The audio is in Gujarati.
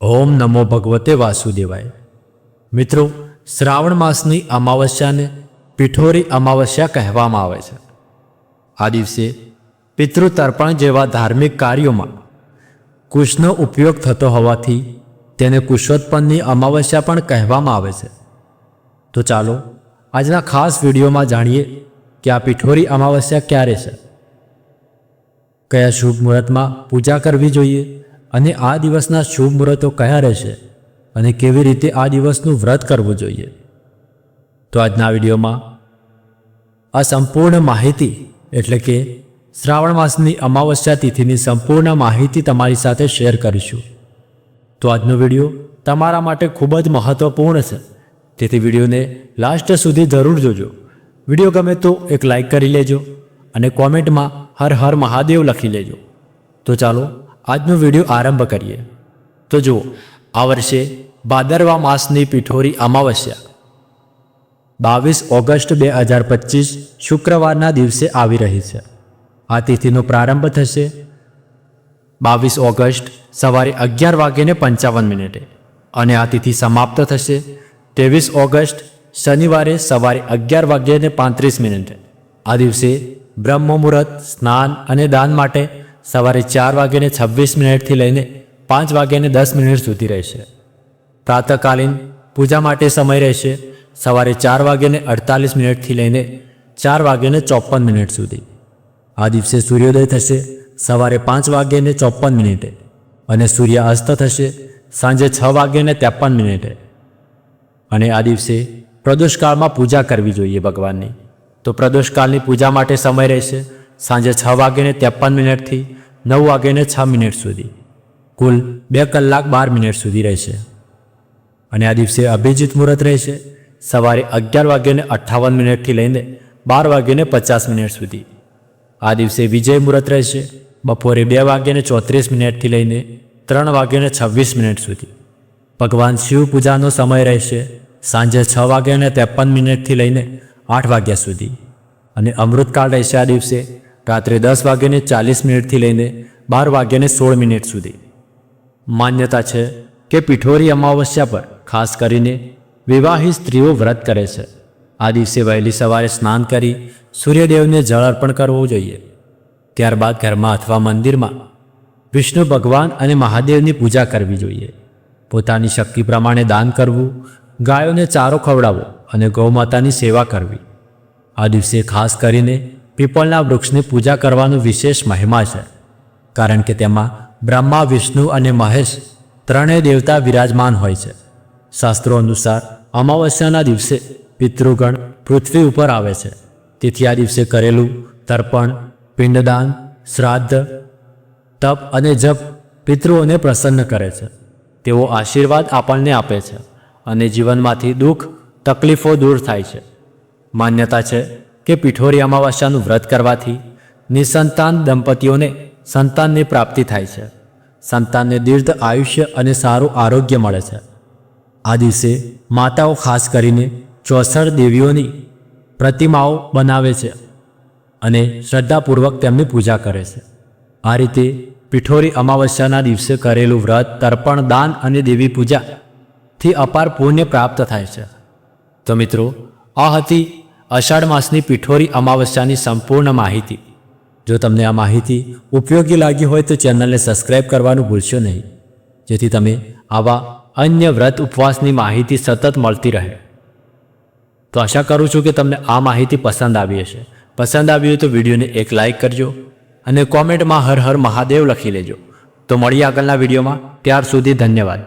ઓમ નમો ભગવતે વાસુદેવાય. મિત્રો, શ્રાવણ માસની અમાવસ્યાને પીઠોરી અમાવસ્યા કહેવામાં આવે છે. આ દિવસે પિતૃ તર્પણ જેવા ધાર્મિક કાર્યોમાં કુશનો ઉપયોગ થતો હોવાથી તેને કુશોત્પન્નની અમાવસ્યા પણ કહેવામાં આવે છે. તો ચાલો, આજના ખાસ વિડીયોમાં જાણીએ કે આ પીઠોરી અમાવસ્યા ક્યારે છે. કયા શુભ મુહૂર્તમાં પૂજા કરવી જોઈએ? અને આ દિવસના શુભ મુહૂર્તો કયા રહેશે અને કેવી રીતે આ દિવસનું વ્રત કરવું જોઈએ? તો આજના વિડીયોમાં આ સંપૂર્ણ માહિતી એટલે કે શ્રાવણ માસની અમાવસ્યા તિથિની સંપૂર્ણ માહિતી તમારી સાથે શેર કરીશું. તો આજનો વીડિયો તમારા માટે ખૂબ જ મહત્વપૂર્ણ છે. તેથી વિડીયોને લાસ્ટ સુધી જરૂર જોજો. વીડિયો ગમે તો એક લાઈક કરી લેજો અને કોમેન્ટમાં હર હર મહાદેવ લખી લેજો. તો ચાલો આજનો વીડિયો આરંભ કરીએ. તો જુઓ, આ વર્ષે ભાદરવા માસની પીઠોરી અમાવસ્યા. બાવીસ ઓગસ્ટ બે હજાર પચીસ શુક્રવારના દિવસે આવી રહી છે. આ તિથિનો પ્રારંભ થશે બાવીસ ઓગસ્ટ સવારે અગિયાર વાગ્યે પંચાવન મિનિટે અને આ તિથિ સમાપ્ત થશે ત્રેવીસ ઓગસ્ટ શનિવારે સવારે અગિયાર વાગ્યે પાંત્રીસ મિનિટે. આ દિવસે બ્રહ્મ મુહૂર્ત સ્નાન અને દાન માટે સવારે ચાર વાગ્યાને છવ્વીસ મિનિટથી લઈને પાંચ વાગ્યાને દસ મિનિટ સુધી રહેશે. પ્રાતકાલીન પૂજા માટે સમય રહેશે સવારે ચાર વાગ્યાને અડતાલીસ મિનિટથી લઈને ચાર વાગ્યાને ચોપન મિનિટ સુધી. આ દિવસે સૂર્યોદય થશે સવારે પાંચ વાગ્યાને ચોપન મિનિટે અને સૂર્ય અસ્ત થશે સાંજે છ વાગ્યાને ત્રેપન મિનિટે. અને આ દિવસે પ્રદોષકાળમાં પૂજા કરવી જોઈએ ભગવાનની. તો પ્રદોષકાળની પૂજા માટે સમય રહેશે સાંજે છ વાગ્યાને ત્રેપન મિનિટથી નવ વાગ્યાને છ મિનિટ સુધી. કુલ બે કલાક બાર મિનિટ સુધી રહેશે. અને આ દિવસે અભિજીત મુહૂર્ત રહેશે. સવારે અગિયાર વાગ્યાને અઠ્ઠાવન મિનિટથી લઈને બાર વાગ્યાને પચાસ મિનિટ સુધી. આ દિવસે વિજય મુહૂર્ત રહેશે. બપોરે બે વાગ્યાને ચોત્રીસ મિનિટથી લઈને ત્રણ વાગ્યાને છવ્વીસ મિનિટ સુધી. ભગવાન શિવ પૂજાનો સમય રહેશે. સાંજે છ વાગ્યાને ત્રેપન મિનિટથી લઈને આઠ વાગ્યા સુધી. અને અમૃતકાળ રહેશે આ દિવસે. રાત્રે દસ વાગ્યાને ચાલીસ મિનિટથી લઈને બાર વાગ્યાને સોળ મિનિટ સુધી. માન્યતા છે કે પીઠોરી અમાવસ્યા પર ખાસ કરીને વિવાહિત સ્ત્રીઓ વ્રત કરે છે. આ દિવસે વહેલી સવારે સ્નાન કરી સૂર્યદેવને જળ અર્પણ કરવું જોઈએ. ત્યારબાદ ઘરમાં અથવા મંદિરમાં વિષ્ણુ ભગવાન અને મહાદેવની પૂજા કરવી જોઈએ. પોતાની શક્તિ પ્રમાણે દાન કરવું, ગાયોને ચારો ખવડાવવો અને ગૌમાતાની સેવા કરવી. આ દિવસે ખાસ કરીને પીપળના વૃક્ષની પૂજા કરવાનું વિશેષ મહિમા છે, કારણ કે તેમાં બ્રહ્મા, વિષ્ણુ અને મહેશ ત્રણેય દેવતા વિરાજમાન હોય છે. શાસ્ત્રો અનુસાર અમાવસ્યાના દિવસે પિતૃગણ પૃથ્વી ઉપર આવે છે. તેથી આ દિવસે કરેલું તર્પણ, પિંડદાન, શ્રાદ્ધ, તપ અને જપ પિતૃઓને પ્રસન્ન કરે છે. તેઓ આશીર્વાદ આપણને આપે છે અને જીવનમાંથી દુઃખ, તકલીફો દૂર થાય છે. માન્યતા છે કે પીઠોરી અમાવસ્યાનું વ્રત કરવાથી નિસંતાન દંપતીઓને સંતાનની પ્રાપ્તિ થાય છે. સંતાનને દીર્ઘ આયુષ્ય અને સારું આરોગ્ય મળે છે. આ દિવસે માતાઓ ખાસ કરીને ચોસઠ દેવીઓની પ્રતિમાઓ બનાવે છે અને શ્રદ્ધાપૂર્વક તેમની પૂજા કરે છે. આ રીતે પીઠોરી અમાવસ્યાના દિવસે કરેલું વ્રત, તર્પણ, દાન અને દેવી પૂજાથી અપાર પુણ્ય પ્રાપ્ત થાય છે. તો મિત્રો, આ હતી અષાઢ માસની પીઠોરી અમાવસ્યાની સંપૂર્ણ માહિતી. જો તમને આ માહિતી ઉપયોગી લાગી હોય તો ચેનલને સબસ્ક્રાઈબ કરવાનું ભૂલશો નહીં. જેથી તમે આવા અન્ય વ્રત ઉપવાસની માહિતી સતત મળતી રહે. તો આશા કરું છું કે તમને આ માહિતી પસંદ આવી હશે. પસંદ આવી હોય તો વિડીયોને એક લાઇક કરજો અને કોમેન્ટમાં હર હર મહાદેવ લખી લેજો. તો મળીએ આગળના વિડીયોમાં. ત્યાર સુધી ધન્યવાદ.